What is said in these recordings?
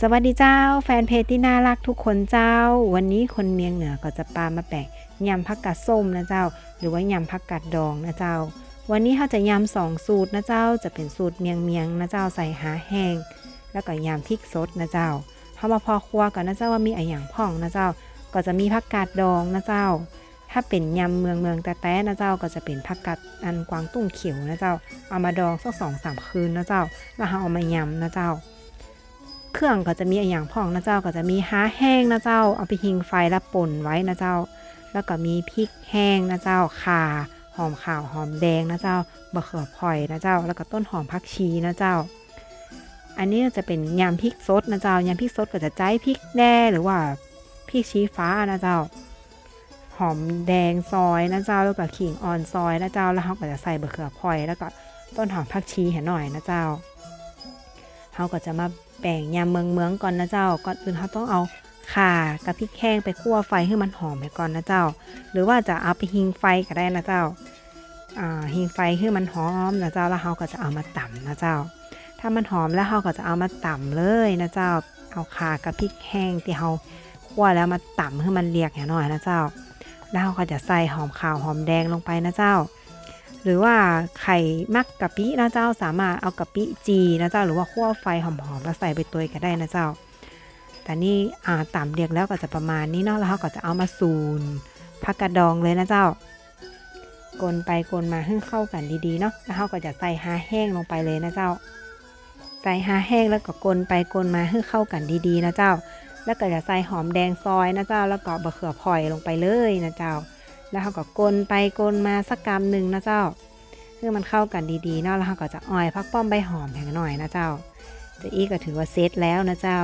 สวัสดีเจ้า แฟนเพจที่น่ารักทุกคนเจ้า วันนี้คนเมียงเหนือก็จะปามาแปะยำผักกาดส้มนะเจ้า หรือว่ายำผักกาดดองนะเจ้า วันนี้เขาจะยำสองสูตรนะเจ้า จะเป็นสูตรเมียงเมียงนะเจ้าใส่หาแห้งแล้วก็ยำพริกสดนะเจ้าเขามาพอครัวก่อนนะเจ้าว่ามีอะไรอย่างพ่องนะเจ้า ก็จะมีผักกาดดองนะเจ้า ถ้าเป็นยำเมืองเมืองแต่แต่นะเจ้าก็จะเป็นผักกาดอันกวางตุ้งเขียวนะเจ้า เอามาดองสักสองสามคืนนะเจ้า แล้วเขาเอามายำนะเจ้า เครื่องก็จะมีอย่างพ่องนะเจ้าก็จะมีหาแห้งนะเจ้า เอาไปหิงไฟแล้วป่นไว้นะเจ้า แล้วก็มีพริกแห้งนะเจ้าข่าหอมขาวหอมแดงนะเจ้าบะเขือพลอยนะเจ้า แล้วก็ต้นหอมผักชีนะเจ้า อันนี้จะเป็นยำพริกสดนะเจ้ายำพริกสดก็จะใจพริกแด่หรือว่าพริกชี้ฟ้านะเจ้า หอมแดงซอยนะเจ้าแล้วก็ขิงอ่อนซอยนะเจ้าแล้วเขาก็จะใส่บะเขือพลอยแล้วก็ต้นหอมผักชีให้หน่อยนะเจ้า เขาก็จะมาแบ่งยำเมืองเมืองก่อนนะเจ้า ก่อนอื่นเขาต้องเอาข่ากับพริกแห้งไปคั่วไฟให้มันหอมไปก่อนนะเจ้า หรือว่าจะเอาไปหิงไฟก็ได้นะเจ้าหิงไฟให้มันหอมนะเจ้าแล้วเขาก็จะเอามาตำนะเจ้า ถ้ามันหอมแล้วเขาก็จะเอามาตำเลยนะเจ้า เอาข่ากับพริกแห้งที่เขาคั่วแล้วมาตำให้มันเรียกหน่อยนะเจ้า แล้วเราก็จะใส่หอมขาวหอมแดงลงไปนะเจ้า หรือว่าไข่มักกะปินะเจ้าสามารถเอากะปิจีนะเจ้าหรือว่าคั่วไฟหอมๆแล้วใส่ไปตัวก็ได้นะเจ้า แต่นี่อ่าต่ำเรียกแล้วก็จะประมาณนี้เนาะแล้วเขาก็จะเอามาซูนผักกระดองเลยนะเจ้ากลนไปกลนมาให้เข้ากันดีๆเนาะแล้วเขาก็จะใส่ฮาแห้งลงไปเลยนะเจ้า ใส่ฮาแห้งแล้วก็กลนไปกลนมาให้เข้ากันดีๆนะเจ้า แล้วก็จะใส่หอมแดงซอยนะเจ้า แล้วก็บะเขือพลอยลงไปเลยนะเจ้า แล้วเขาก็กลนไปกลนมาสักกรัมหนึ่งนะเจ้าเพื่อมันเข้ากันดีๆเนาะแล้วเขาก็จะอ้อยพักป้อมใบหอมแห้งหน่อยนะเจ้าจะอีก็ถือว่าเซตแล้วนะเจ้า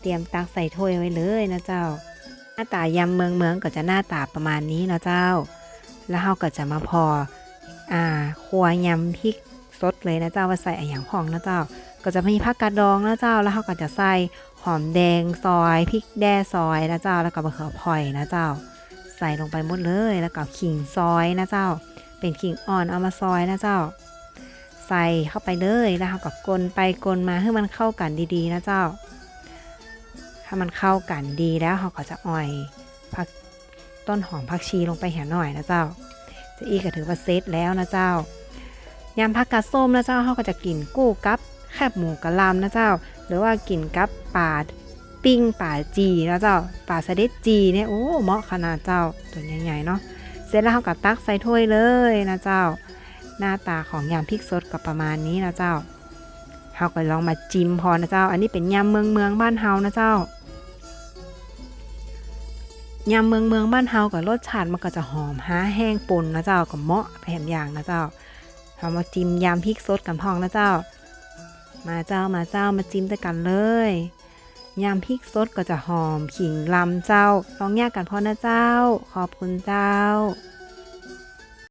เตรียมตักใส่ถ้วยไว้เลยนะเจ้า หน้าตายำเมืองเมืองก็จะหน้าตาประมาณนี้นะเจ้า แล้วเขาก็จะมาพออ่าครัวยำพริกสดเลยนะเจ้าว่าใส่อย่างพองนะเจ้า ก็จะมีผักกาดดองนะเจ้า แล้วเขาก็จะใส่หอมแดงซอยพริกแด้ซอยนะเจ้า แล้วก็มะเขือพลอยนะเจ้า ใส่ลงไปหมดเลยแล้วก็ขิงซอยนะเจ้า เป็นขิงอ่อนเอามาซอยนะเจ้า ใส่เข้าไปเลยแล้วเขาก็กลนไปกลนมาให้มันเข้ากันดีๆ นะเจ้า ถ้ามันเข้ากันดีแล้วเขาก็จะอ่อยผักต้นหอมผักชีลงไปแห่หน่อยนะเจ้าจะอีก็ถือว่าเซตแล้วนะเจ้ายำผักกาดส้มนะเจ้าเขาก็จะกินกู้กับแคบหมูกระลำนะเจ้า หรือว่ากินกับปลา ปิ้งปลาจีนะเจ้าปลาสเด็ดจีเนี่ยโอ้เหมาะขนาดเจ้าตัวใหญ่ๆเนาะเสร็จแล้วเขาก็ตักใส่ถ้วยเลยนะเจ้า หน้าตาของยำพริกสดก็ประมาณนี้นะเจ้าเขาก็ลองมาจิ้มพอนะเจ้า อันนี้เป็นยำเมืองเมืองบ้านเฮานะเจ้ายำเมืองเมืองบ้านเฮากับรสชาติมันก็จะหอมหาแห้งปนนะเจ้ากับเหมาะแถมอย่างนะเจ้าเรามาจิ้มยำพริกสดกันพองนะเจ้า มาเจ้ามาเจ้ามาจิ้มด้วยกันเลย ยำพริกสดก็จะหอม ขิงลำเจ้าร้องแยกกันพ่อนะเจ้า ขอบคุณเจ้า